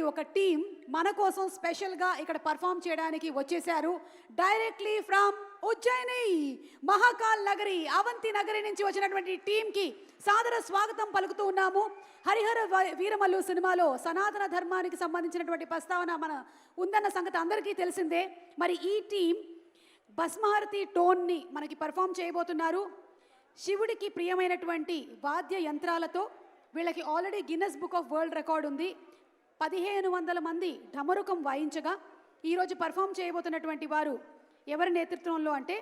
చేసినటువంటి ఒక టీం మన కోసం స్పెషల్గా ఇక్కడ పర్ఫామ్ చేయడానికి వచ్చేసారు డైరెక్ట్లీ ఫ్రమ్ ఉజ్జయిని మహాకాల్ నగరి అవంతి నగరి నుంచి వచ్చినటువంటి టీంకి సాదర స్వాగతం పలుకుతూ ఉన్నాము. హరిహర వీరమల్లు సినిమాలో సనాతన ధర్మానికి సంబంధించినటువంటి ప్రస్తావన మన ఉందన్న సంగతి అందరికీ తెలిసిందే. మరి ఈ టీం భస్మారతి టోన్ని మనకి పర్ఫామ్ చేయబోతున్నారు. శివుడికి ప్రియమైనటువంటి వాద్య యంత్రాలతో వీళ్ళకి already Guinness book of world record ఉంది. పదిహేను వందల మంది ఢమరుకం వాయించగా ఈరోజు పర్ఫామ్ చేయబోతున్నటువంటి వారు ఎవరి నేతృత్వంలో అంటే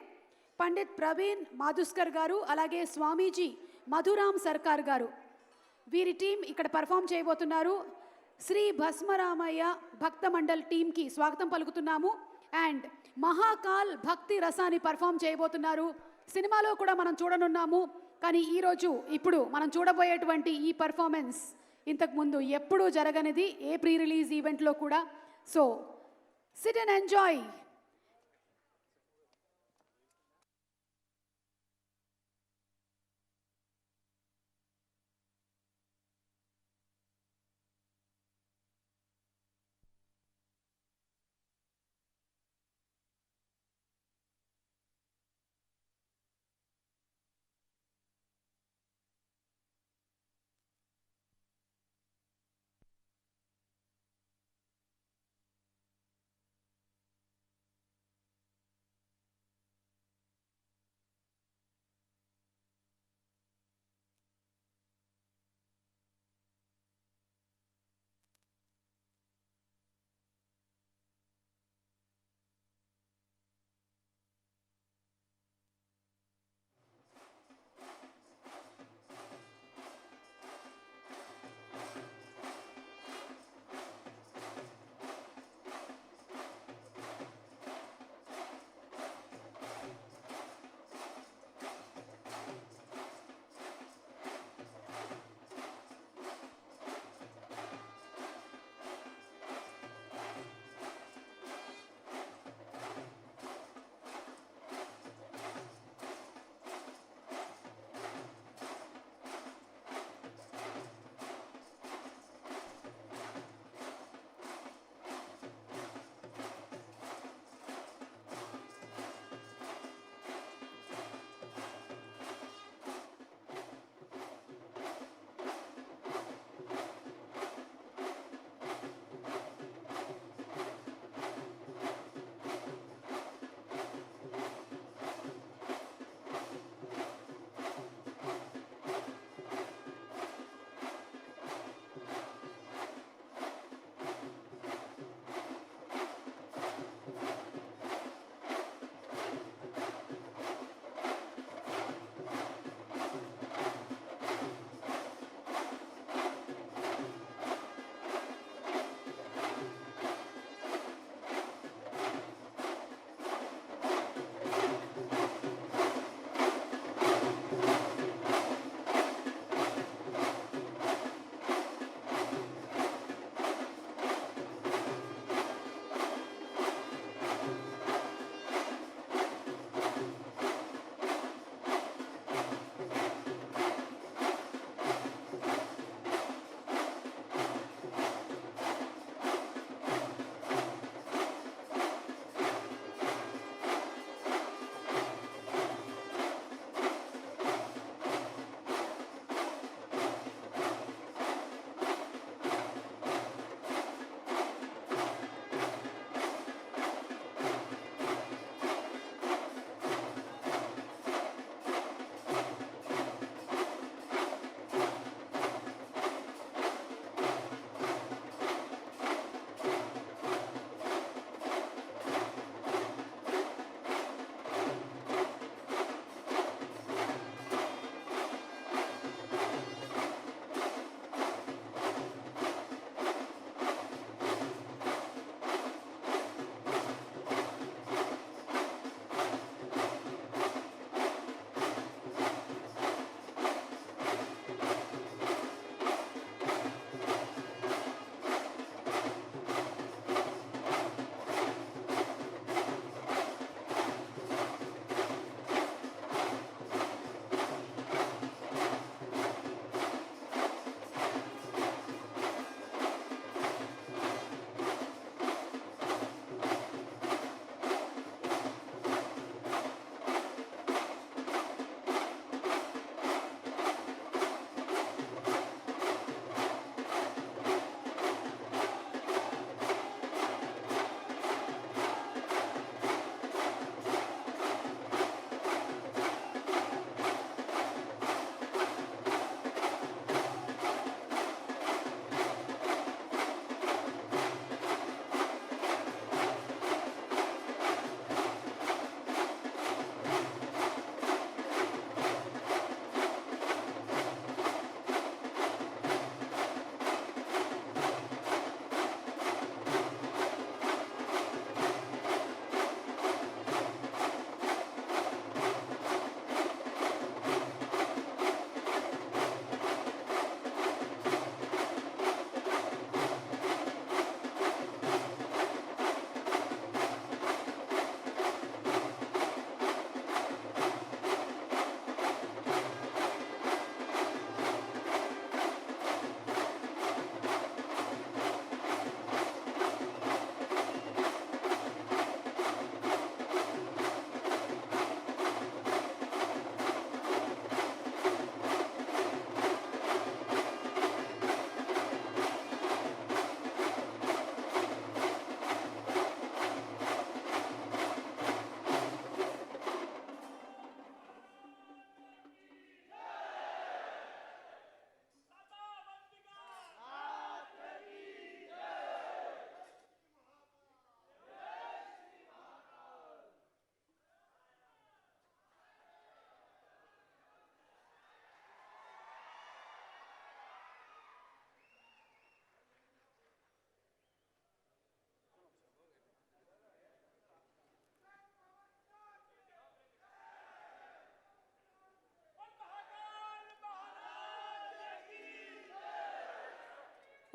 పండిత్ ప్రవీణ్ మాధుస్కర్ గారు అలాగే స్వామీజీ మధురామ్ సర్కార్ గారు. వీరి టీం ఇక్కడ పర్ఫామ్ చేయబోతున్నారు. శ్రీ భస్మరామయ్య భక్త మండల్ టీంకి స్వాగతం పలుకుతున్నాము. అండ్ మహాకాల్ భక్తి రసాన్ని పర్ఫామ్ చేయబోతున్నారు. సినిమాలో కూడా మనం చూడనున్నాము. కానీ ఈరోజు ఇప్పుడు మనం చూడబోయేటువంటి ఈ పర్ఫార్మెన్స్ ఇంతకుముందు ఎప్పుడూ జరగనిది ఏ ప్రీ రిలీజ్ ఈవెంట్లో కూడా. So sit and enjoy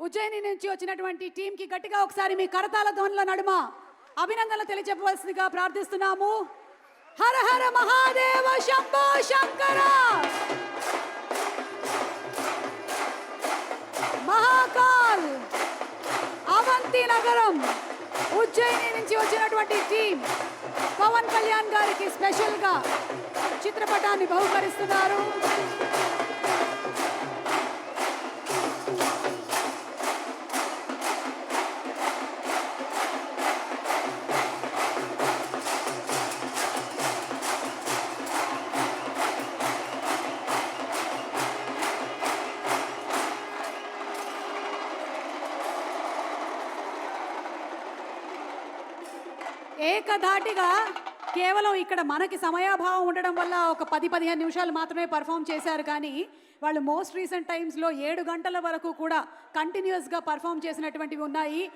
Ujjaini నుంచి వచ్చినటువంటి టీంకి గట్టిగా ఒకసారి మీ కరతాల ధ్వనుల నడుమ అభినందనలు తెలియజెప్పవలసిందిగా ప్రార్థిస్తున్నాము. హర హర మహాదేవ శంభో శంకర! మహాకాల్! అవంతి నగరం! ఉజ్జయిని నుంచి వచ్చినటువంటి టీం పవన్ కళ్యాణ్ గారికి స్పెషల్గా చిత్రపటాన్ని బహుకరిస్తున్నారు. ఏకధాటిగా కేవలం ఇక్కడ మనకి సమయాభావం ఉండడం వల్ల ఒక పది పదిహేను నిమిషాలు మాత్రమే పర్ఫామ్ చేశారు కానీ వాళ్ళు మోస్ట్ రీసెంట్ టైమ్స్లో ఏడు గంటల వరకు కూడా కంటిన్యూస్గా పర్ఫామ్ చేసినటువంటివి ఉన్నాయి.